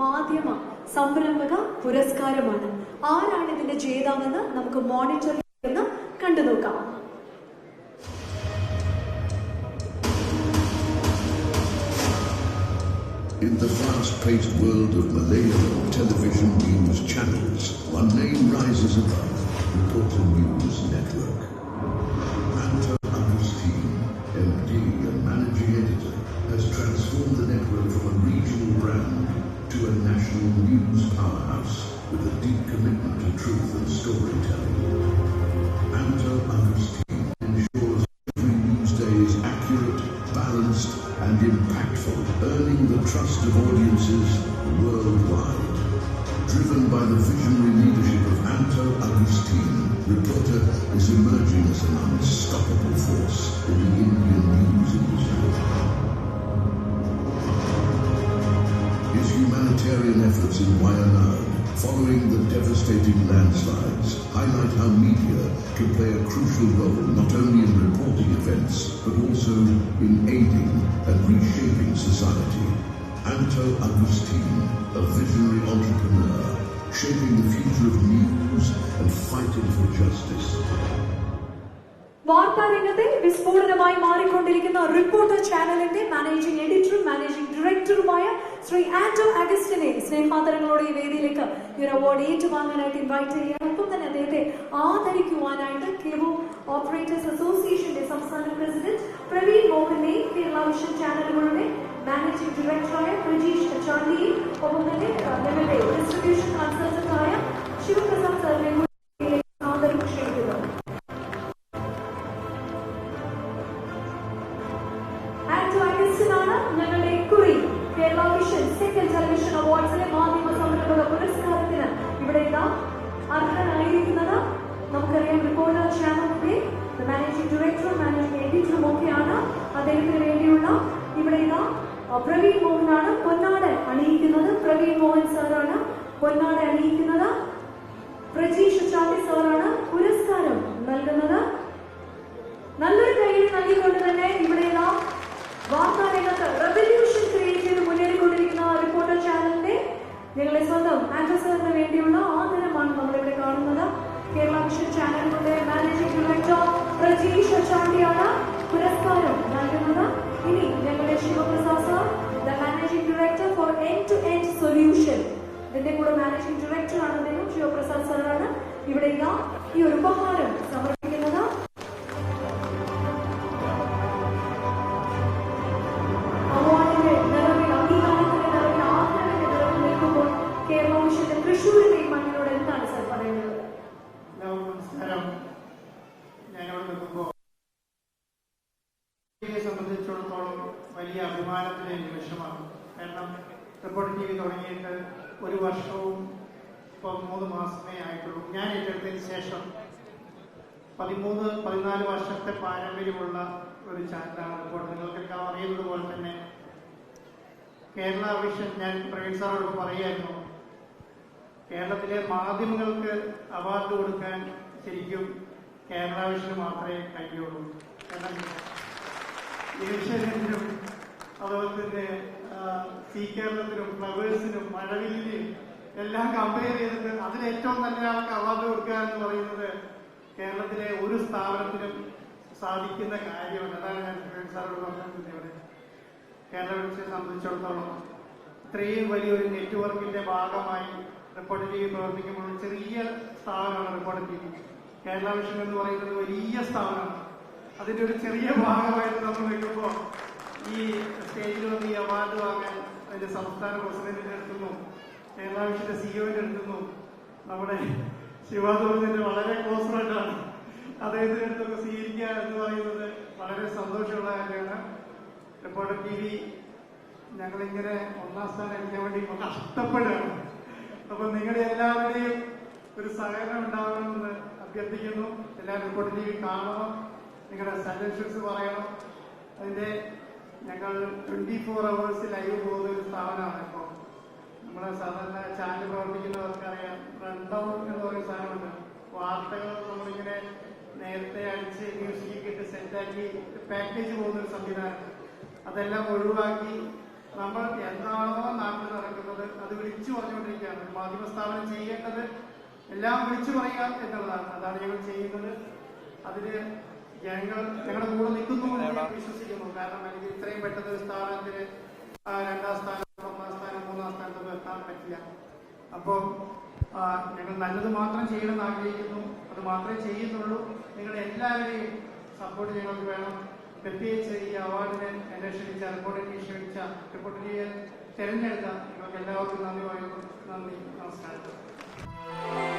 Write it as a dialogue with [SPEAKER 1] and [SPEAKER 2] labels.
[SPEAKER 1] മാധ്യമ സംരംഭക പുരസ്കാരമാണ് ആരാണ് ഇതിന്റെ ജേതാവെന്ന് നമുക്ക് മോണിറ്റർ ചെയ്യുന്ന കണ്ടു നോക്കാം
[SPEAKER 2] In the fast-paced world of Malayalam television news channels, one name rises above, Reporter News Network. Anto Agustin, MD and Managing Editor, has transformed the network from a to a national news powerhouse with a deep commitment to truth and storytelling. Anto Agustin ensures every news day is accurate, balanced, and impactful, earning the trust of audiences worldwide. Driven by the visionary leadership of Anto Agustin, Reporter is emerging as an unstoppable force in the Indian news industry. His humanitarian efforts in Wayanad, following the devastating landslides, highlight how media can play a crucial role not only in reporting events, but also in aiding and reshaping society. Anto Agustin, a visionary entrepreneur, shaping the future of news and fighting for justice.
[SPEAKER 1] വാർത്താ രംഗത്തെ വിസ്ഫോടനമായി മാറിക്കൊണ്ടിരിക്കുന്ന reporter ചാനലിന്റെ managing എഡിറ്ററും managing ഡയറക്ടറുമായ ശ്രീ ആന്റോ അഗസ്റ്റിനെ സ്നേഹാദരങ്ങളോടെ ഈ വേദിയിലേക്ക് ഈ ഒരു award ഏറ്റുവാങ്ങാനായിട്ട് invite ചെയ്യുകയാണ്. ഒപ്പം തന്നെ അദ്ദേഹത്തെ ആദരിക്കുവാനായിട്ട് കേബോ ഓപ്പറേറ്റേഴ്സ് അസോസിയേഷന്റെ സംസ്ഥാന പ്രസിഡന്റ് പ്രവീൺ മോഹനെ കേരള വിഷൻ ചാനലുകളുടെ മാനേജിംഗ് ഡയറക്ടറായ പ്രജീഷ് ചാണ്ടിയെ സെക്കൻഡ് ടെലിവിഷൻ അവാർഡ്സിലെ മാധ്യമ സംരംഭക പുരസ്കാരത്തിന് ഇവിടെ ഇതാ അർഹനായിരിക്കുന്നത്. നമുക്കറിയാം റിപ്പോർട്ടർ ചാനലിന്റെ മാനേജിംഗ് ഡയറക്ടറും മാനേജിംഗ് എഡിറ്ററും ഒക്കെയാണ് അദ്ദേഹത്തിന് വേണ്ടിയുള്ള ഇവിടെ ഇതാ പ്രവീൺ മോഹനാണ് പൊന്നാട് അണിയിക്കുന്നത്. പ്രവീൺ മോഹൻ സാറാണ് ചാണ്ടിയാണ് പുരസ്കാരം നൽകുന്നത് ഇനി ഞങ്ങളുടെ Sivaprasad sir the managing director for end to end solution ഇതിന്റെ കൂടെ മാനേജിംഗ് ഡയറക്ടർ ആണ് അദ്ദേഹം ശിവപ്രസാദ് സാറാണ്. ഇവിടെ ഈ ഒരു ഉപഹാരം സമർപ്പിക്കുന്നത്.
[SPEAKER 3] സംബന്ധിച്ചിടത്തോളം വലിയ അഭിമാനത്തിന്റെ നിമിഷമാണ്. കാരണം റിപ്പോർട്ട് ടി വി തുടങ്ങിയിട്ട് ഒരു വർഷവും ഇപ്പം മൂന്ന് മാസമേ ആയിട്ടുള്ളൂ. ഞാൻ ഏറ്റെടുത്തതിന് ശേഷം പതിമൂന്ന് പതിനാല് വർഷത്തെ പാരമ്പര്യമുള്ള ഒരു ചാനലാണ് റിപ്പോർട്ട് നിങ്ങൾക്കെല്ലാം അറിയുന്നത് പോലെ തന്നെ കേരള വിഷൻ ഞാൻ പ്രവീൺ സാറോട് പറയായിരുന്നു കേരളത്തിലെ മാധ്യമങ്ങൾക്ക് അവാർഡ് കൊടുക്കാൻ ശരിക്കും കേരള വിഷന് മാത്രമേ കഴിയുള്ളൂ. കാരണം ഏഷ്യനും അതുപോലെ തന്നെ സി കേരളത്തിനും ഫ്ലവേഴ്സിനും മഴവില്ലിനും എല്ലാം കമ്പയർ ചെയ്തിട്ട് അതിൽ ഏറ്റവും നല്ല ആൾക്ക് അവാർഡ് കൊടുക്കുക എന്ന് പറയുന്നത് കേരളത്തിലെ ഒരു സ്ഥാപനത്തിനും സാധിക്കുന്ന കാര്യമാണ്. അതാണ് ഞാൻ പ്രവീൺ സാറോട് പറഞ്ഞത് ഇവിടെ. കേരള വിഷയെ സംബന്ധിച്ചിടത്തോളം ഇത്രയും വലിയൊരു നെറ്റ്വർക്കിന്റെ ഭാഗമായി റിപ്പോർട്ട് ടി വി പ്രവർത്തിക്കുമ്പോൾ ചെറിയ സ്ഥാപനമാണ് report T V Kerala vision എന്ന് പറയുന്നത് വലിയ സ്ഥാപനമാണ്. അതിന്റെ ഒരു ചെറിയ ഭാഗമായിട്ട് നമ്മൾ വെക്കുമ്പോൾ ഈ സ്റ്റേജിൽ വന്ന് ഈ അവാർഡ് വാങ്ങാൻ അതിന്റെ സംസ്ഥാന പ്രസിഡന്റിന്റെ അടുത്തുനിന്നും കേരള വിഷന്റെ സിഇഒന്റെ അടുത്തുനിന്നും നമ്മുടെ ശിവാദോറിന്റെ വളരെ ക്ലോസ് ഫ്രണ്ടാണ് അദ്ദേഹത്തിന്റെ അടുത്തൊക്കെ സ്വീകരിക്കുക എന്ന് പറയുന്നത് വളരെ സന്തോഷമുള്ള കാര്യമാണ്. റിപ്പോർട്ടർ ടി വി ഞങ്ങളിങ്ങനെ ഒന്നാം സ്ഥാനം അടിക്കാൻ വേണ്ടി കഷ്ടപ്പെടുകയാണ്. അപ്പൊ നിങ്ങളുടെ എല്ലാവരുടെയും ഒരു സഹകരണം ഉണ്ടാകണമെന്ന് അഭ്യർത്ഥിക്കുന്നു. എല്ലാവരും റിപ്പോർട്ടർ ടി വി കാണണം. നിങ്ങളുടെ സജഷൻസ് പറയണം. അതിന്റെ ഞങ്ങൾ ട്വന്റി ഫോർ അവേഴ്സ് ലൈവ് പോകുന്ന ഒരു സ്ഥാപനമാണ് ഇപ്പോൾ നമ്മളെ സാധാരണ ചാനൽ പ്രവർത്തിക്കുന്നവർക്കറിയാം. റൺ ഡൗൺ എന്ന് പറയുന്ന സാധനമുണ്ട്. വാർത്തകൾ നമ്മളിങ്ങനെ നേരത്തെ അടിച്ച് മ്യൂസിക് ഇട്ട് സെറ്റാക്കി പാക്കേജ് പോകുന്ന ഒരു സംവിധാനം അതെല്ലാം ഒഴിവാക്കി നമ്മൾ എന്താണോ നാട്ടിൽ നടക്കുന്നത് അത് വിളിച്ചു പറഞ്ഞുകൊണ്ടിരിക്കുകയാണ്. മാധ്യമ സ്ഥാപനം ചെയ്യേണ്ടത് എല്ലാം വിളിച്ചു പറയുക എന്നുള്ളതാണ്. അതാണ് ഞങ്ങൾ ചെയ്യുന്നത്. അതിന് ജനങ്ങൾ ഞങ്ങളുടെ കൂടെ നിൽക്കുന്നു വിശ്വസിക്കുന്നു. കാരണം എനിക്ക് ഇത്രയും പെട്ടെന്ന് ഒരു സ്ഥാനത്തിന് രണ്ടാം സ്ഥാനം ഒന്നാം സ്ഥാനം മൂന്നാം സ്ഥാനത്തൊന്നും എത്താൻ പറ്റില്ല. അപ്പോൾ ഞങ്ങൾ നല്ലത് മാത്രം ചെയ്യണമെന്ന് ആഗ്രഹിക്കുന്നു. അത് മാത്രമേ ചെയ്യുന്നുള്ളൂ. നിങ്ങൾ എല്ലാവരെയും സപ്പോർട്ട് ഞങ്ങൾക്ക് വേണം. പ്രത്യേകിച്ച് ഈ അവാർഡിനെ എന്നെ ക്ഷണിച്ച റിപ്പോർട്ടിനെ ക്ഷണിച്ച റിപ്പോർട്ടിനെ തിരഞ്ഞെടുത്ത നിങ്ങൾക്ക് എല്ലാവർക്കും നന്ദി നന്ദി. നമസ്കാരം.